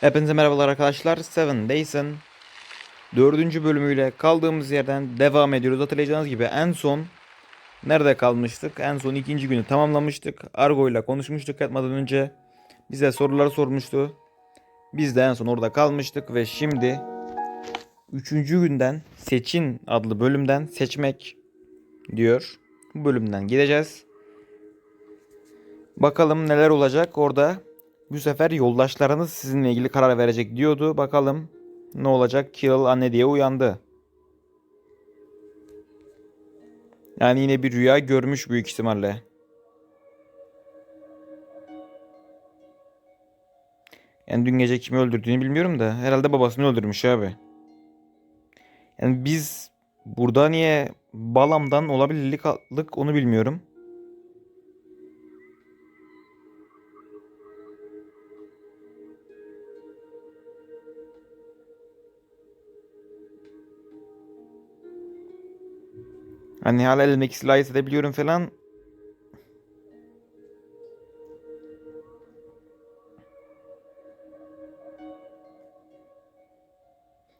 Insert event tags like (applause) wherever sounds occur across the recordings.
Hepinize merhabalar arkadaşlar. Seven Days'in dördüncü bölümüyle kaldığımız yerden devam ediyoruz. Hatırlayacağınız gibi en son nerede kalmıştık? En son ikinci günü tamamlamıştık. Argo ile konuşmuştuk yatmadan önce. Bize sorular sormuştu. Biz de en son orada kalmıştık ve şimdi üçüncü günden Seçin adlı bölümden seçmek diyor. Bu bölümden gideceğiz. Bakalım neler olacak orada. Bu sefer yoldaşlarınız sizinle ilgili karar verecek diyordu. Bakalım ne olacak? Kirill anne diye uyandı. Yani yine bir rüya görmüş büyük ihtimalle. Yani dün gece kimi öldürdüğünü bilmiyorum da herhalde babasını öldürmüş abi. Yani biz burada niye Balam'dan olabilirlik aldık onu bilmiyorum. Hani hala elimdeki silahı hissedebiliyorum falan.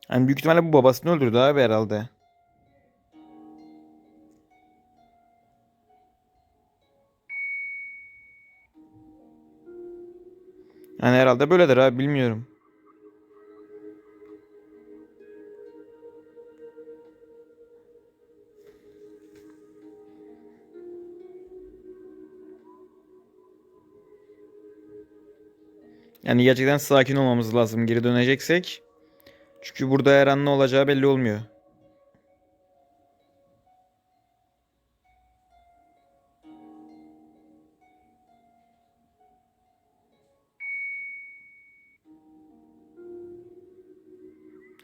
Hani büyük ihtimalle bu babasını öldürdü abi herhalde. Yani herhalde böyledir abi bilmiyorum. Yani gerçekten sakin olmamız lazım geri döneceksek. Çünkü burada her an ne olacağı belli olmuyor.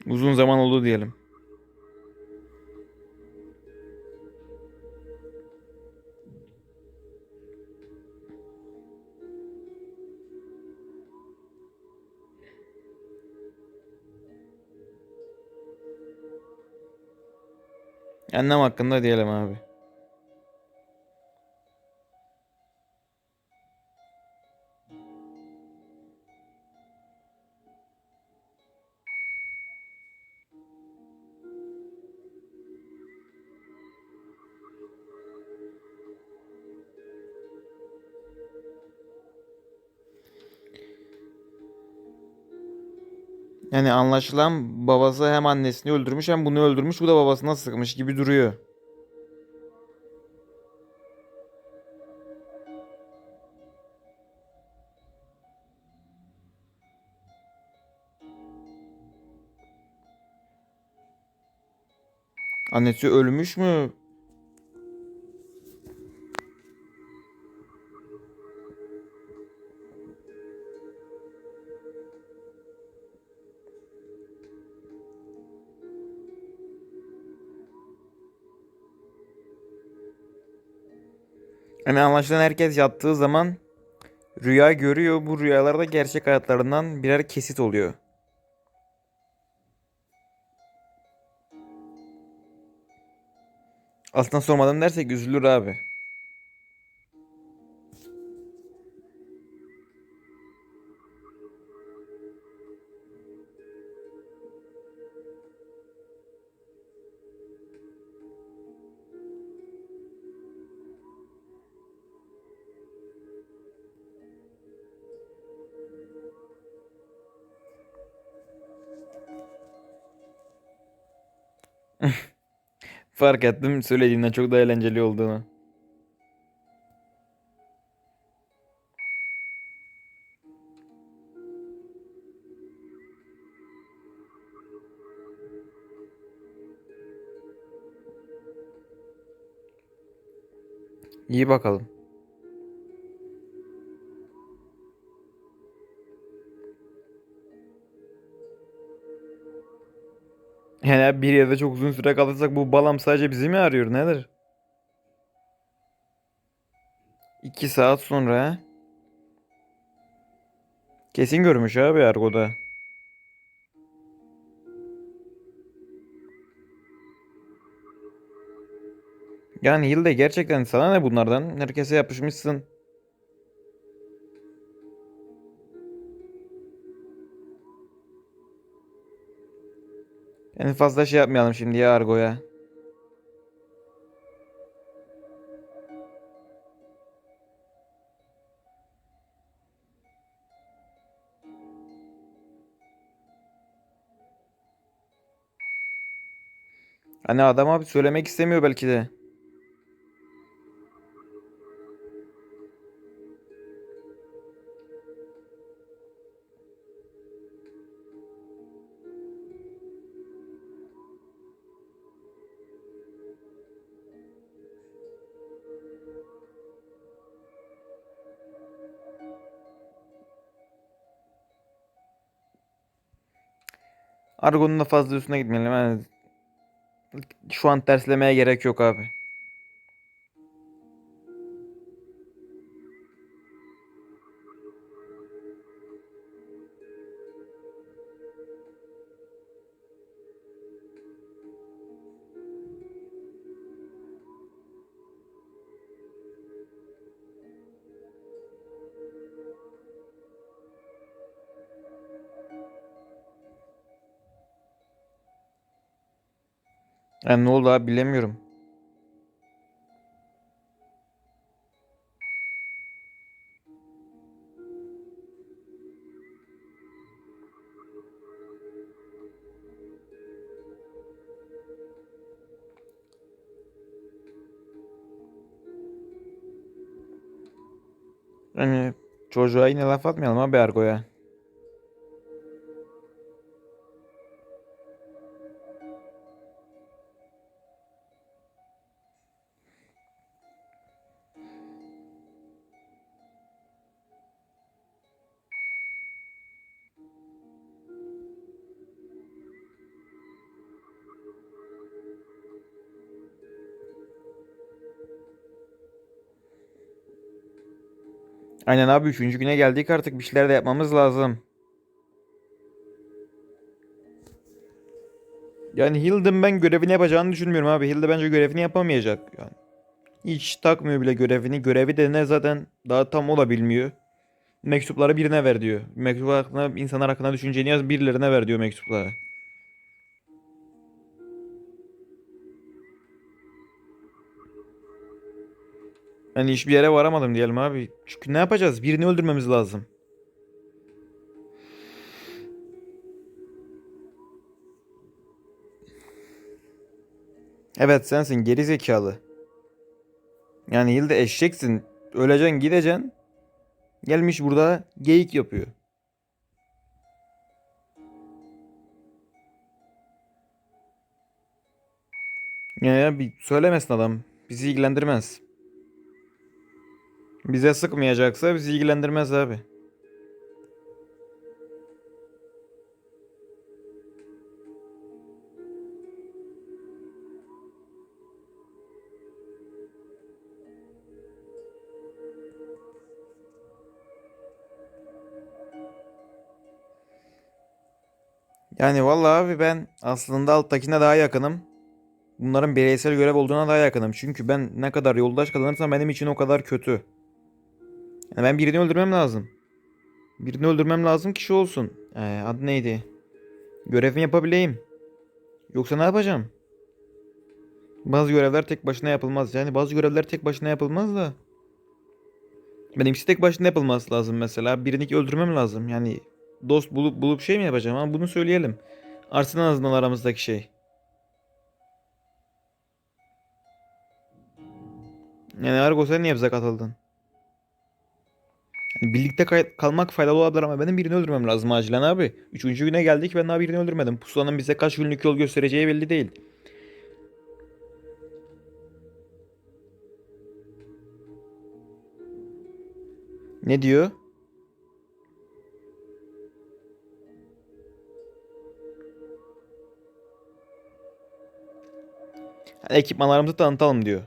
Uzun zaman oldu diyelim. Annem hakkında diyelim abi. Anlaşılan babası hem annesini öldürmüş hem bunu öldürmüş. Bu da babasına sıkmış gibi duruyor. Annesi ölmüş mü? Yani anlaşılan herkes yattığı zaman rüya görüyor. Bu rüyalarda gerçek hayatlarından birer kesit oluyor. Aslında sormadım dersek üzülür abi. (laughs) Fark ettim söylediğinden çok daha eğlenceli olduğunu. İyi bakalım. Yani bir yerde çok uzun süre kalırsak bu balam sadece bizi mi arıyor nedir? İki saat sonra? Kesin görmüş abi Argo'da. Yani Hilde gerçekten sana ne bunlardan? Herkese yapışmışsın. Yani fazla şey yapmayalım şimdi ya Argo'ya. Hani adam abi söylemek istemiyor belki de. Argo'nun da fazla üstüne gitmeyelim. Yani şu an terslemeye gerek yok abi. Yani ne oldu abi bilemiyorum. Yani çocuğa yine laf atmayalım abi Argo'ya. Aynen abi üçüncü güne geldik artık bir şeyler de yapmamız lazım. Yani Hilde'ın ben görevini yapacağını düşünmüyorum abi. Hilde bence görevini yapamayacak. Yani hiç takmıyor bile görevini. Görevi de ne zaten daha tam o da bilmiyor. Mektupları birine ver diyor. Mektup hakkında insanlar hakkında düşünceni yaz birilerine ver diyor mektupları. Yani hiçbir yere varamadım diyelim abi. Çünkü ne yapacağız? Birini öldürmemiz lazım. Evet sensin geri zekalı. Yani Hilde eşeksin. Öleceksin gideceksin. Gelmiş burada geyik yapıyor. Ya, ya bir söylemesin adam. Bizi ilgilendirmez. Bize sıkmayacaksa bizi ilgilendirmez abi. Yani vallahi abi ben aslında alttakine daha yakınım. Bunların bireysel görev olduğuna daha yakınım. Çünkü ben ne kadar yoldaş kazanırsam benim için o kadar kötü. Yani ben birini öldürmem lazım. Birini öldürmem lazım ki şu olsun. Ee, adı neydi? Görevimi yapabileyim. Yoksa ne yapacağım? Bazı görevler tek başına yapılmaz. Yani bazı görevler tek başına yapılmaz da. Benimkisi tek başına yapılması lazım mesela. Birini öldürmem lazım. Yani dost bulup bulup şey mi yapacağım ama bunu söyleyelim. Arslan en azından aramızdaki şey. Yani Argo sen niye bize katıldın? Birlikte kay- kalmak faydalı olabilir ama benim birini öldürmem lazım acilen abi. Üçüncü güne geldik ben daha birini öldürmedim. Pusulanın bize kaç günlük yol göstereceği belli değil. Ne diyor? Hani ekipmanlarımızı tanıtalım diyor.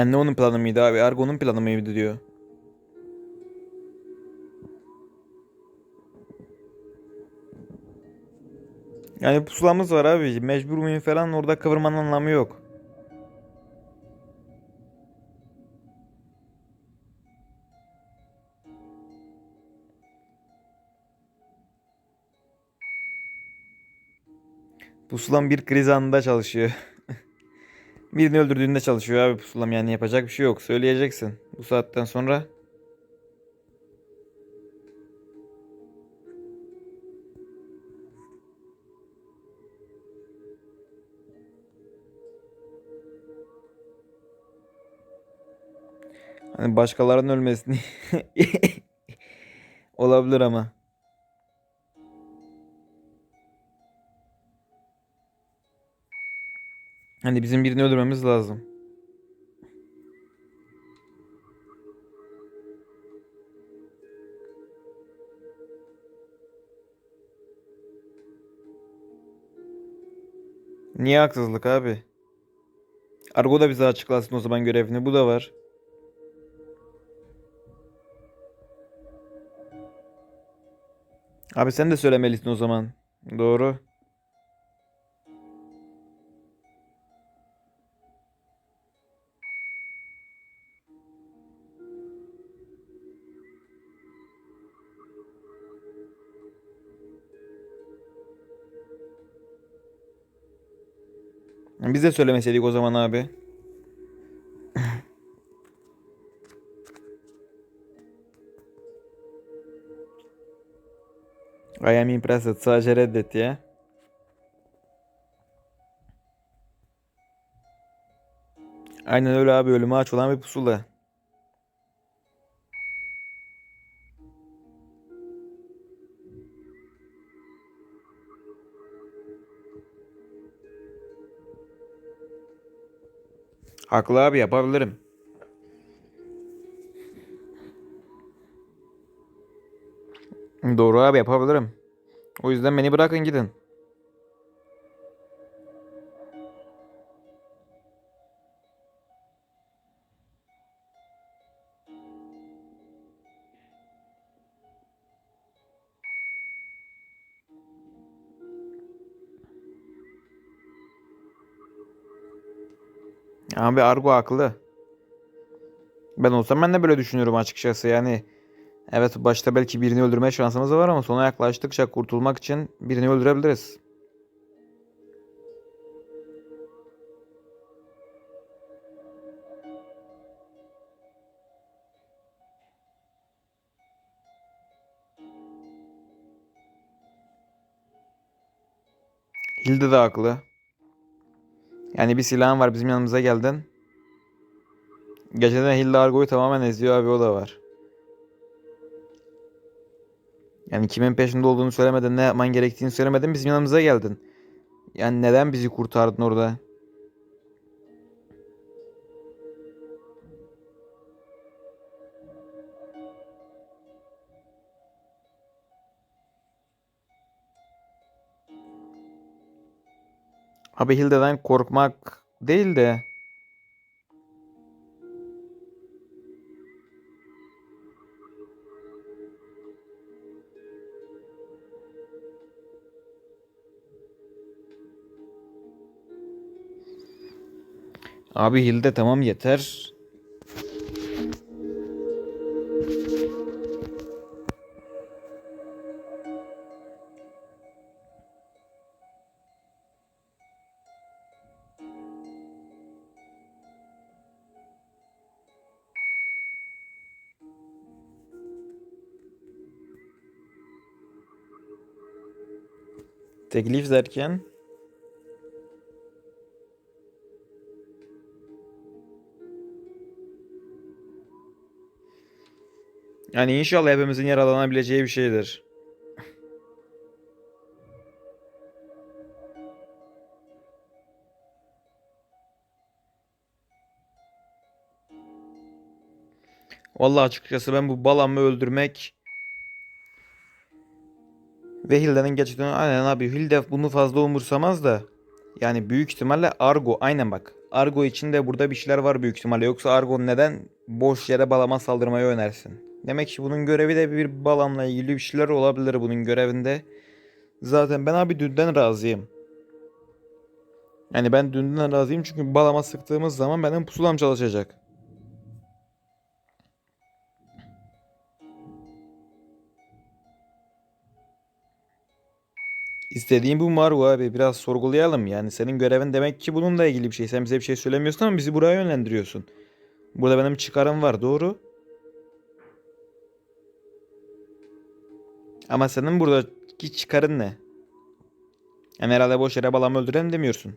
Yani onun planı mıydı abi? Argo'nun planı mıydı diyor. Yani pusulamız var abi. Mecbur muyum falan orada kıvırmanın anlamı yok. Pusulam bir kriz anında çalışıyor. (laughs) Birini öldürdüğünde çalışıyor abi pusulam yani yapacak bir şey yok. Söyleyeceksin bu saatten sonra. Hani başkalarının ölmesini (laughs) olabilir ama. Hani bizim birini öldürmemiz lazım. Niye haksızlık abi? Argo da bize açıklasın o zaman görevini. Bu da var. Abi sen de söylemelisin o zaman. Doğru. Biz de söylemeseydik o zaman abi. I am impressed. Sadece reddet ya. Aynen öyle abi. Ölüme aç olan bir pusula. Haklı abi yapabilirim. Doğru abi yapabilirim. O yüzden beni bırakın gidin. Abi Argo haklı. Ben olsam ben de böyle düşünüyorum açıkçası. Yani evet başta belki birini öldürme şansımız var ama sona yaklaştıkça kurtulmak için birini öldürebiliriz. Hilde de haklı. Yani bir silahın var bizim yanımıza geldin. Geceden Hilde Argo'yu tamamen eziyor abi o da var. Yani kimin peşinde olduğunu söylemeden ne yapman gerektiğini söylemeden bizim yanımıza geldin. Yani neden bizi kurtardın orada? Abi Hilde'den korkmak değil de Abi Hilde tamam yeter. Teklif derken yani inşallah hepimizin yaralanabileceği bir şeydir. Vallahi açıkçası ben bu balamı öldürmek ve Hilde'nin gerçekten aynen abi Hilde bunu fazla umursamaz da yani büyük ihtimalle Argo aynen bak. Argo için de burada bir şeyler var büyük ihtimalle. Yoksa Argo neden boş yere balama saldırmayı önersin? Demek ki bunun görevi de bir balamla ilgili bir şeyler olabilir bunun görevinde. Zaten ben abi dünden razıyım. Yani ben dünden razıyım çünkü balama sıktığımız zaman benim pusulam çalışacak. İstediğim bu Margo abi. Biraz sorgulayalım. Yani senin görevin demek ki bununla ilgili bir şey. Sen bize bir şey söylemiyorsun ama bizi buraya yönlendiriyorsun. Burada benim çıkarım var. Doğru. Ama senin buradaki çıkarın ne? Yani herhalde boş yere balamı öldürelim demiyorsun.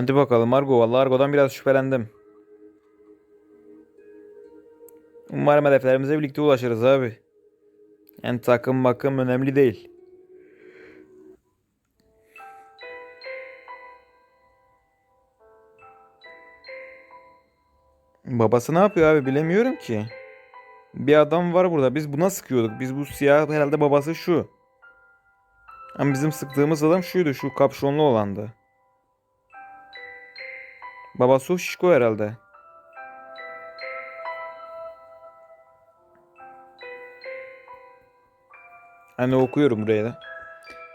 Hadi bakalım Argo. Vallahi Argo'dan biraz şüphelendim. Umarım hedeflerimize birlikte ulaşırız abi. Yani takım bakım önemli değil. Babası ne yapıyor abi bilemiyorum ki. Bir adam var burada. Biz buna sıkıyorduk. Biz bu siyah herhalde babası şu. Ama bizim sıktığımız adam şuydu. Şu kapşonlu olandı. Babası o şişko herhalde. Hani okuyorum buraya da.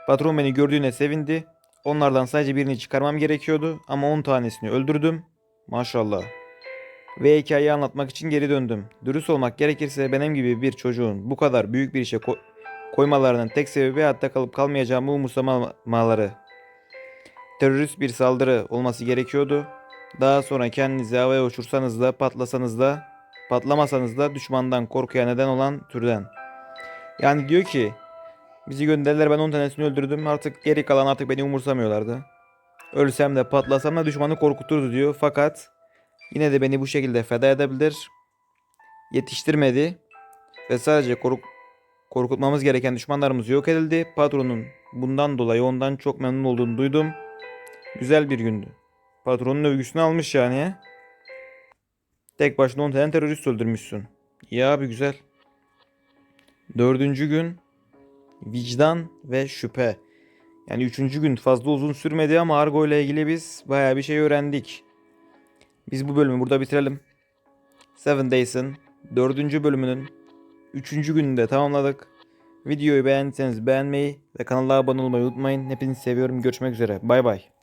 Patron beni gördüğüne sevindi. Onlardan sadece birini çıkarmam gerekiyordu ama 10 tanesini öldürdüm. Maşallah. Ve hikayeyi anlatmak için geri döndüm. Dürüst olmak gerekirse benim gibi bir çocuğun bu kadar büyük bir işe ko- koymalarının tek sebebi hayatta kalıp kalmayacağımı umursamamaları. Terörist bir saldırı olması gerekiyordu. Daha sonra kendinizi havaya uçursanız da patlasanız da patlamasanız da düşmandan korkuya neden olan türden. Yani diyor ki bizi gönderdiler ben 10 tanesini öldürdüm artık geri kalan artık beni umursamıyorlardı. Ölsem de patlasam da düşmanı korkuturdu diyor fakat yine de beni bu şekilde feda edebilir. Yetiştirmedi ve sadece kork korkutmamız gereken düşmanlarımız yok edildi. Patronun bundan dolayı ondan çok memnun olduğunu duydum. Güzel bir gündü. Patronun övgüsünü almış yani. Tek başına 10 tane terörist öldürmüşsün. İyi abi güzel. Dördüncü gün vicdan ve şüphe. Yani üçüncü gün fazla uzun sürmedi ama Argo ile ilgili biz bayağı bir şey öğrendik. Biz bu bölümü burada bitirelim. Seven Days'ın dördüncü bölümünün üçüncü gününde tamamladık. Videoyu beğendiyseniz beğenmeyi ve kanala abone olmayı unutmayın. Hepinizi seviyorum. Görüşmek üzere. Bay bay.